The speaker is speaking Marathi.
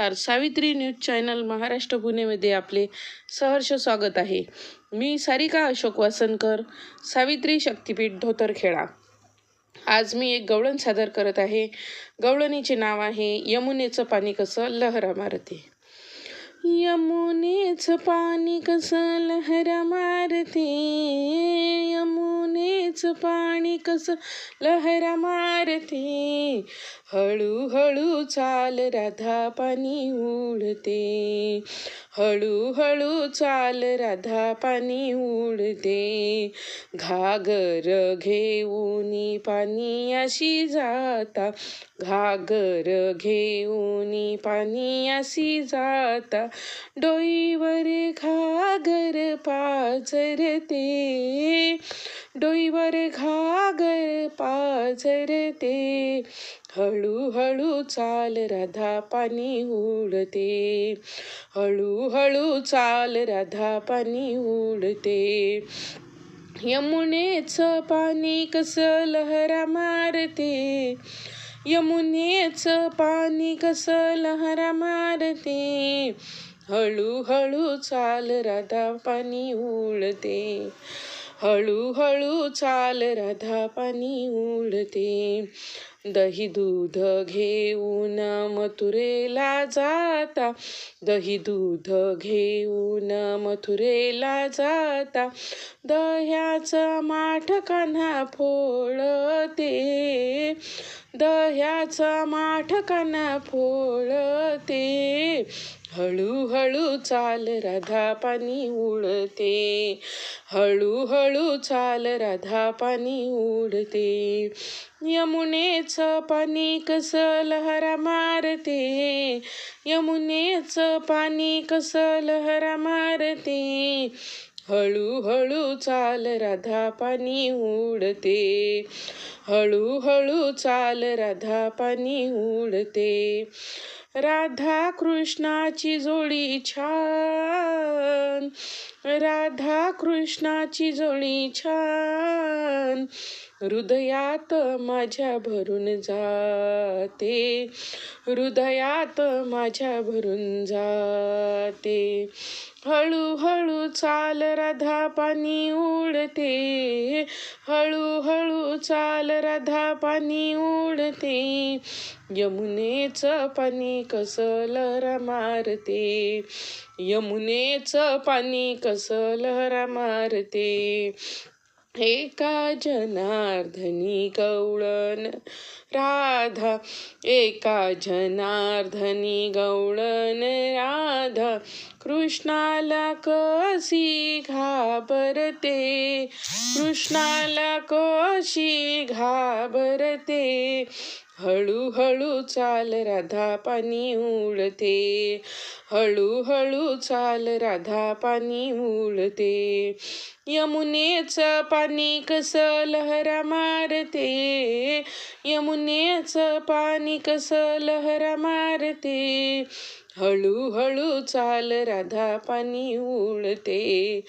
नमस्कार. सावित्री न्यूज चॅनल महाराष्ट्र पुणेमध्ये आपले सहर्ष स्वागत आहे. मी सारिका अशोक वासनकर सावित्री शक्तिपीठ धोतरखेडा. आज मी एक गवळण सादर करत आहे. गवळणीचे नाव आहे यमुनेचं पाणी कसं लहरा मारते? यमुनेचं पाणी कसं लहरा मारते? यमुनेचं पाणी कसं लहरा मारते? हळूहळू चाल राधा पाणी उडते. हळूहळू चाल राधा पाणी उडते. घागर घेऊन पाणी अशी जाता. घागर घेऊन पाणी अशी जाता. डोईवर घागर पाचरते. डोईवर घागर पाझरते. हळूहळू चाल राधा पाणी उडते. हळूहळू चाल राधा पाणी उडते. यमुनेचं पाणी कसं लहरा मारते? यमुनेचं पाणी कसं लहरा मारते? हळूहळू चाल राधा पाणी उडते. हळूहळू चाल राधा पाणी उडते. दही दूध घेऊन मथुरेला जाता. दही दूध घेऊन मथुरेला जाता. दह्याचं माठ कान्हा फोळते दह्याचं माठ कान्हा फोळते हळूहळू चाल राधा पाणी उडते. हळूहळू चाल राधा पाणी उडते. यमुनेचं पाणी कसं लहरा मारते? यमुनेचं पाणी कसं लहरा मारते? हळूहळू चाल राधा पाणी उडते. हळूहळू चाल राधा पाणी उडते. राधा कृष्णाची जोडी छान. राधा कृष्णाची जोडी छान. हृदयात माझ्या भरून जाते. हृदयात माझ्या भरून जाते. हळूहळू चाल राधा पाणी उडते. हळूहळू चाल राधा पाणी उडते. यमुनेचं पाणी कसं लहरा मारते. यमुनेचं पाणी कसं लहरा मारते. एका जनार्दनी गवळण राधा. एका जनार्दनी गवळण राधा. कृष्णाला कशी घाबरते? कृष्णाला कशी घाबरते? हळूहळू चाल राधा पाणी उडते. हळूहळू चाल राधा पाणी उडते. यमुनेचं पाणी कसं लहरा मारते? यमुनेचं पाणी कसं लहरा मारते? हळूहळू चाल राधा पाणी उडते.